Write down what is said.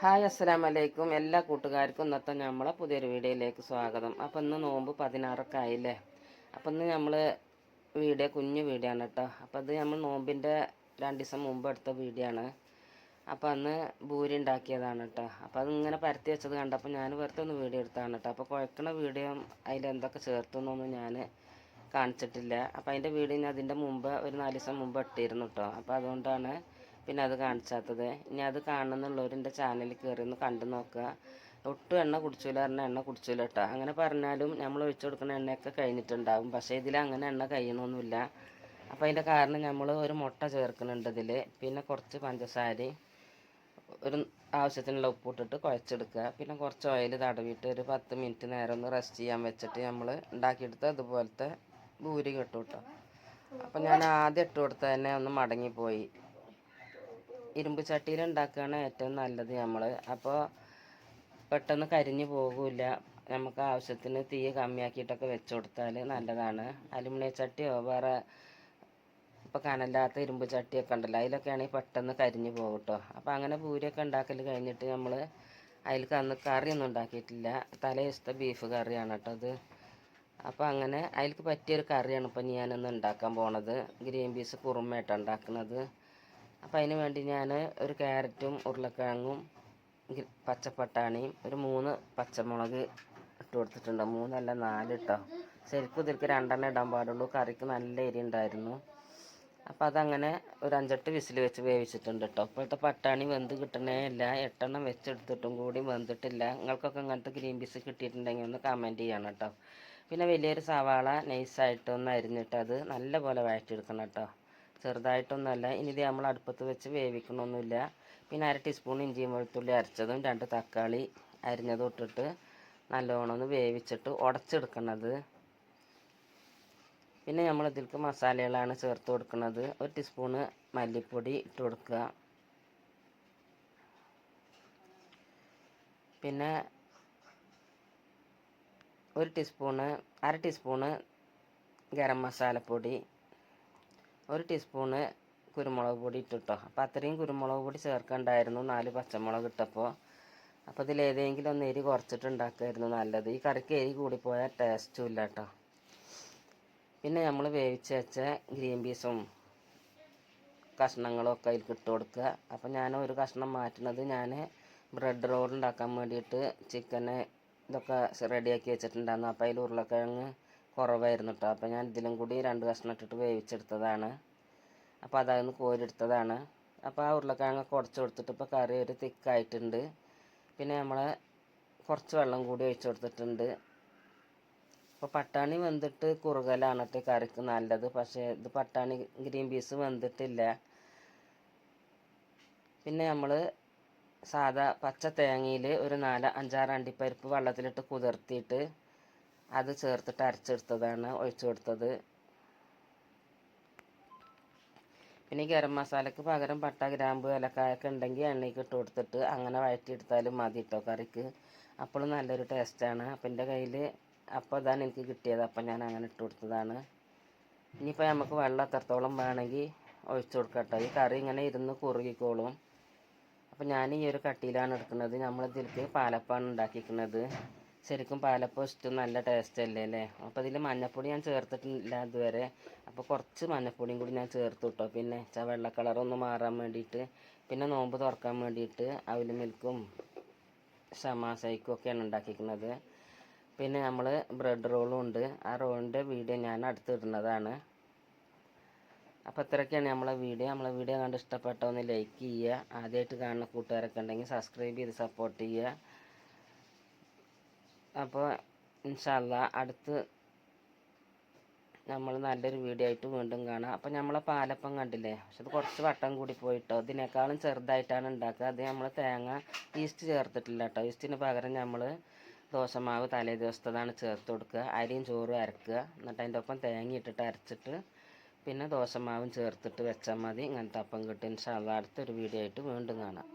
Hi അസ്സലാം വലൈക്കും എല്ലാ കൂട്ടുകാർക്കും ഇന്നത്തെ നമ്മളെ പുതിയൊരു വീഡിയോയിലേക്ക് സ്വാഗതം. അപ്പം ഇന്ന് നോമ്പ് പതിനാറൊക്കെ ആയില്ലേ? അപ്പം ഇന്ന് നമ്മൾ വീഡിയോ കുഞ്ഞു വീഡിയോ ആണ് കേട്ടോ അപ്പം അത് നമ്മൾ നോമ്പിന്റെ രണ്ട് ദിവസം മുമ്പ് എടുത്ത വീഡിയോ ആണ്. അപ്പം അന്ന് ഭൂരി ഉണ്ടാക്കിയതാണ് കേട്ടോ അപ്പം അതിങ്ങനെ പരത്തി വെച്ചത് കണ്ടപ്പോൾ ഞാൻ വെറുതെ ഒന്ന് വീഡിയോ എടുത്താണ് കേട്ടോ അപ്പോൾ കുഴക്കണ വീഡിയോ അതിലെന്തൊക്കെ ചേർത്തൊന്നൊന്നും ഞാൻ കാണിച്ചിട്ടില്ല. അപ്പം അതിന്റെ വീഡിയോ ഞാൻ അതിന്റെ മുമ്പ് ഒരു നാല് ദിവസം മുമ്പ് ഇട്ടിരുന്നു കേട്ടോ അപ്പോൾ അതുകൊണ്ടാണ് പിന്നെ അത് കാണിച്ചാത്തത്. ഇനി അത് കാണുന്നുള്ളവർ എന്റെ ചാനലിൽ കയറി ഒന്ന് കണ്ടു നോക്കുക. ഒട്ടും എണ്ണ കുടിച്ചില്ല പറഞ്ഞാൽ എണ്ണ കുടിച്ചില്ല കേട്ടോ അങ്ങനെ പറഞ്ഞാലും നമ്മൾ ഒഴിച്ചു കൊടുക്കുന്ന എണ്ണയൊക്കെ കഴിഞ്ഞിട്ടുണ്ടാവും. പക്ഷേ ഇതിൽ അങ്ങനെ എണ്ണ കഴിയണമൊന്നുമില്ല അപ്പോൾ അതിന്റെ കാരണം നമ്മൾ ഒരു മുട്ട ചേർക്കുന്നുണ്ട് ഇതിൽ പിന്നെ കുറച്ച് പഞ്ചസാരയും ഒരു ആവശ്യത്തിനുള്ള ഉപ്പിട്ടിട്ട് കുഴച്ചെടുക്കുക. പിന്നെ കുറച്ച് ഓയിൽ തടവിയിട്ട് ഒരു പത്ത് മിനിറ്റ് നേരം ഒന്ന് റെസ്റ്റ് ചെയ്യാൻ വെച്ചിട്ട് നമ്മൾ ഉണ്ടാക്കിയെടുത്ത് അതുപോലത്തെ ഭൂരി കിട്ടും കേട്ടോ അപ്പം ഞാൻ ആദ്യം ഇട്ട് കൊടുത്ത തന്നെ ഒന്ന് മടങ്ങിപ്പോയി. ഇരുമ്പ് ചട്ടിയിൽ ഉണ്ടാക്കുകയാണ് ഏറ്റവും നല്ലത് നമ്മൾ. അപ്പോൾ പെട്ടെന്ന് കരിഞ്ഞു പോകില്ല. നമുക്ക് ആവശ്യത്തിന് തീ കമ്മിയാക്കിയിട്ടൊക്കെ വെച്ച് കൊടുത്താൽ നല്ലതാണ്. അലുമിനിയം ചട്ടിയോ വേറെ ഇപ്പോൾ കനല്ലാത്ത ഇരുമ്പ് ചട്ടിയൊക്കെ ഉണ്ടല്ലോ അതിലൊക്കെ ആണെങ്കിൽ പെട്ടെന്ന് കരിഞ്ഞു പോകും കേട്ടോ അപ്പോൾ അങ്ങനെ പൂരിയൊക്കെ ഉണ്ടാക്കൽ കഴിഞ്ഞിട്ട് നമ്മൾ അതിലേക്ക് അന്ന് കറിയൊന്നും ഉണ്ടാക്കിയിട്ടില്ല. തലേ ദിവസത്തെ ബീഫ് കറിയാണ് കേട്ടോ അത്. അപ്പോൾ അങ്ങനെ അതിലേക്ക് പറ്റിയൊരു കറിയാണ് ഇപ്പോൾ ഞാനൊന്ന് ഉണ്ടാക്കാൻ പോണത്. ഗ്രീൻ പീസ് കുറുമയായിട്ടാണ് ഉണ്ടാക്കുന്നത്. അപ്പോൾ അതിന് വേണ്ടി ഞാൻ ഒരു ക്യാരറ്റും ഉരുളക്കിഴങ്ങും പച്ചപ്പട്ടാണിയും ഒരു മൂന്ന് പച്ചമുളക് ഇട്ട് കൊടുത്തിട്ടുണ്ട്. മൂന്നല്ല നാല് ട്ടോ ശരിക്കും ഇതിലേക്ക് രണ്ടെണ്ണം ഇടാൻ പാടുള്ളൂ. കറിക്ക് നല്ല എരി ഉണ്ടായിരുന്നു. അപ്പോൾ അതങ്ങനെ ഒരു അഞ്ചെട്ട് വിസിൽ വെച്ച് വേവിച്ചിട്ടുണ്ട് കേട്ടോ ഇപ്പോഴത്തെ പട്ടാണി വെന്ത് കിട്ടണേ ഇല്ല. എട്ടെണ്ണം വെച്ചെടുത്തിട്ടും കൂടി വെന്തിട്ടില്ല. നിങ്ങൾക്കൊക്കെ ഇങ്ങനത്തെ ഗ്രീൻ പീസ് കിട്ടിയിട്ടുണ്ടെങ്കിൽ ഒന്ന് കമന്റ് ചെയ്യണം കേട്ടോ പിന്നെ വലിയൊരു സവാള നൈസായിട്ട് ഒന്ന് അരിഞ്ഞിട്ട് അത് നല്ലപോലെ വഴറ്റിയെടുക്കണം കേട്ടോ ചെറുതായിട്ടൊന്നുമല്ല. ഇനി ഇത് നമ്മൾ അടുപ്പത്ത് വെച്ച് വേവിക്കണമൊന്നുമില്ല. പിന്നെ അര ടീസ്പൂൺ ഇഞ്ചിയും വെളുത്തുള്ളി അരച്ചതും രണ്ട് തക്കാളി അരിഞ്ഞതും ഇട്ടിട്ട് നല്ലോണം ഒന്ന് വേവിച്ചിട്ട് ഉടച്ചെടുക്കണത്. പിന്നെ നമ്മൾ ഇതിലേക്ക് മസാലകളാണ് ചേർത്ത് കൊടുക്കുന്നത് ഒരു ടീസ്പൂണ് മല്ലിപ്പൊടി ഇട്ട് കൊടുക്കുക. പിന്നെ ഒരു ടീസ്പൂണ് അര ടീസ്പൂണ് ഗരം മസാലപ്പൊടി ഒരു ടീസ്പൂണ് കുരുമുളക് പൊടി ഇട്ടിട്ടോ. അപ്പോൾ അത്രയും കുരുമുളക് പൊടി ചേർക്കണ്ടായിരുന്നു. നാല് പച്ചമുളക് ഇട്ടപ്പോൾ അപ്പോൾ ഇതിൽ ഏതെങ്കിലും ഒന്ന് എരി കുറച്ചിട്ട് ഉണ്ടാക്കുമായിരുന്നു നല്ലത്. ഈ കറിക്ക് എരി കൂടിപ്പോയാൽ ടേസ്റ്റും ഇല്ല കേട്ടോ പിന്നെ നമ്മൾ വേവിച്ച് വെച്ച ഗ്രീൻ പീസും കഷ്ണങ്ങളും ഒക്കെ അതിൽ ഇട്ട് കൊടുക്കുക. അപ്പോൾ ഞാൻ ഒരു കഷ്ണം മാറ്റുന്നത് ഞാൻ ബ്രെഡ് റോൾ ഉണ്ടാക്കാൻ വേണ്ടിയിട്ട് ചിക്കന് ഇതൊക്കെ റെഡിയാക്കി വെച്ചിട്ടുണ്ടായിരുന്നു. അപ്പോൾ അതിൽ ഉരുളക്കിഴങ്ങ് കുറവായിരുന്നു കേട്ടോ അപ്പോൾ ഞാൻ ഇതിലും കൂടി രണ്ട് കഷ്ണം ഇട്ടിട്ട് വേവിച്ചെടുത്തതാണ്. അപ്പോൾ അതായിരുന്നു കോരിയെടുത്തതാണ്. അപ്പോൾ ആ ഉരുളക്കിഴങ്ങൊക്കെ ഉടച്ചു കൊടുത്തിട്ട് ഇപ്പോൾ കറി ഒരു തിക്കായിട്ടുണ്ട്. പിന്നെ നമ്മൾ കുറച്ച് വെള്ളം കൂടി ഒഴിച്ചു കൊടുത്തിട്ടുണ്ട്. അപ്പോൾ പട്ടാണി വെന്തിട്ട് കുറുകലാണ് കേട്ടോ കറിക്ക് നല്ലത്. പക്ഷേ ഇത് പട്ടാണി ഗ്രീൻ പീസ് വെന്തിട്ടില്ല. പിന്നെ നമ്മൾ സാധാ പച്ച തേങ്ങയിൽ ഒരു നാല് അഞ്ചാറ് അണ്ടിപ്പരിപ്പ് വെള്ളത്തിലിട്ട് കുതിർത്തിയിട്ട് അത് ചേർത്തിട്ട് അരച്ചെടുത്തതാണ് ഒഴിച്ചു കൊടുത്തത്. പിന്നെ ഗരം മസാലക്ക് പകരം പട്ട ഗ്രാമ്പ് ഏലക്കായൊക്കെ ഉണ്ടെങ്കിൽ എണ്ണയ്ക്ക് ഇട്ട് കൊടുത്തിട്ട് അങ്ങനെ വഴറ്റിയെടുത്താലും മതി കേട്ടോ കറിക്ക്. അപ്പോൾ നല്ലൊരു ടേസ്റ്റാണ്. അപ്പം എന്റെ കയ്യിൽ അപ്പോൾ അതാണ് എനിക്ക് കിട്ടിയത്. അപ്പം ഞാൻ അങ്ങനെ ഇട്ട് കൊടുത്തതാണ്. ഇനിയിപ്പോൾ നമുക്ക് വെള്ളം എത്രത്തോളം വേണമെങ്കിൽ ഒഴിച്ചു കൊടുക്കാം കേട്ടോ ഈ കറി ഇങ്ങനെ ഇരുന്ന് കുറുകിക്കോളും. അപ്പം ഞാൻ ഈ ഒരു കട്ടിയിലാണ് എടുക്കുന്നത്. നമ്മൾ ഇതിലേക്ക് പാലപ്പാണ് ഉണ്ടാക്കിയിരിക്കുന്നത് ശരിക്കും പാലപ്പം ഇഷ്ടം നല്ല ടേസ്റ്റ് അല്ലേ അല്ലേ? അപ്പോൾ ഇതിൽ മഞ്ഞപ്പൊടി ഞാൻ ചേർത്തിട്ടില്ല ഇതുവരെ. അപ്പോൾ കുറച്ച് മഞ്ഞപ്പൊടിയും കൂടി ഞാൻ ചേർത്ത് പിന്നെ ച വെള്ള കളറൊന്ന് മാറാൻ വേണ്ടിയിട്ട് പിന്നെ നോമ്പ് തുറക്കാൻ വേണ്ടിയിട്ട് അവിൽ മിൽക്കും ഷമാസൈക്കും ഒക്കെയാണ് ഉണ്ടാക്കിയിരിക്കുന്നത്. പിന്നെ നമ്മൾ ബ്രെഡ് റോളും ഉണ്ട്. ആ റോളിന്റെ വീഡിയോ ഞാൻ അടുത്തിടുന്നതാണ്. അപ്പോൾ ഇത്രയൊക്കെയാണ് നമ്മളെ വീഡിയോ നമ്മളെ വീഡിയോ കണ്ട് ഇഷ്ടപ്പെട്ട ഒന്ന് ലൈക്ക് ചെയ്യുക. ആദ്യമായിട്ട് കാണുന്ന കൂട്ടുകാരൊക്കെ ഉണ്ടെങ്കിൽ സബ്സ്ക്രൈബ് ചെയ്ത് സപ്പോർട്ട് ചെയ്യുക. അപ്പോൾ ഇൻഷല്ല അടുത്ത് നമ്മൾ നല്ലൊരു വീഡിയോ ആയിട്ട് വീണ്ടും കാണാം. അപ്പോൾ നമ്മളെ പാലപ്പം കണ്ടില്ലേ? പക്ഷെ അത് കുറച്ച് വട്ടം കൂടി പോയിട്ടോ. ഇതിനേക്കാളും ചെറുതായിട്ടാണ് ഉണ്ടാക്കുക. അത് നമ്മൾ തേങ്ങ ഈസ്റ്റ് ചേർത്തിട്ടില്ല കേട്ടോ ഈസ്റ്റിന് പകരം നമ്മൾ ദോശമാവ് തലേ ദിവസത്തതാണ് ചേർത്ത് കൊടുക്കുക. അരിയും ചോറും അരക്കുക. എന്നിട്ട് അതിന്റെ ഒപ്പം തേങ്ങ ഇട്ടിട്ട് അരച്ചിട്ട് പിന്നെ ദോശമാവും ചേർത്തിട്ട് വെച്ചാൽ മതി. ഇങ്ങനത്തെ അപ്പം കിട്ടും. ഇൻഷാല്ല അടുത്തൊരു വീഡിയോ ആയിട്ട് വീണ്ടും കാണാം.